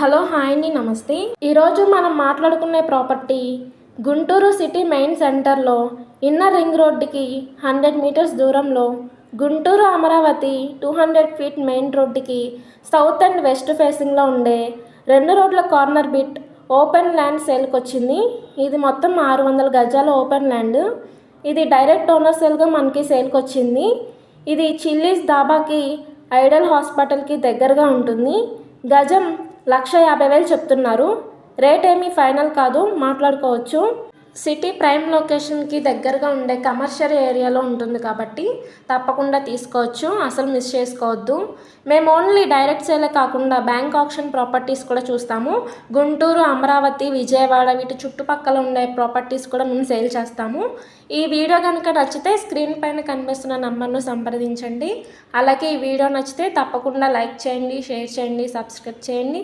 Hello hi అండి నమస్తే. ఈరోజు మనం మాట్లాడుకునే ప్రాపర్టీ గుంటూరు సిటీ మెయిన్ సెంటర్లో ఇన్నర్ రింగ్ రోడ్డుకి హండ్రెడ్ మీటర్స్ దూరంలో Guntur Amaravati two hundred feet main రోడ్డుకి సౌత్ అండ్ వెస్ట్ ఫేసింగ్లో ఉండే రెండు రోడ్ల కార్నర్ బిట్ ఓపెన్ ల్యాండ్ సేల్కి వచ్చింది. ఇది మొత్తం ఆరు వందల గజాల ఓపెన్ ల్యాండ్. ఇది డైరెక్ట్ ఓనర్ సేల్గా మనకి సేల్కి వచ్చింది. ఇది చిల్లీస్ దాబాకి ఐడల్ హాస్పిటల్కి దగ్గరగా ఉంటుంది. గజం లక్ష యాభై వేలు చెప్తున్నారు. రేట్ ఏమీ ఫైనల్ కాదు మాట్లాడుకోవచ్చు. సిటీ ప్రైమ్ లొకేషన్కి దగ్గరగా ఉండే కమర్షియల్ ఏరియాలో ఉంటుంది కాబట్టి తప్పకుండా తీసుకోవచ్చు అసలు మిస్ చేసుకోవద్దు. మేము ఓన్లీ డైరెక్ట్ సేలే కాకుండా బ్యాంక్ ఆప్షన్ ప్రాపర్టీస్ కూడా చూస్తాము. గుంటూరు అమరావతి విజయవాడ వీటి చుట్టుపక్కల ఉండే ప్రాపర్టీస్ కూడా మేము సేల్ చేస్తాము. ఈ వీడియో కనుక నచ్చితే స్క్రీన్ పైన కనిపిస్తున్న నంబర్ను సంప్రదించండి. అలాగే ఈ వీడియో నచ్చితే తప్పకుండా లైక్ చేయండి షేర్ చేయండి సబ్స్క్రైబ్ చేయండి.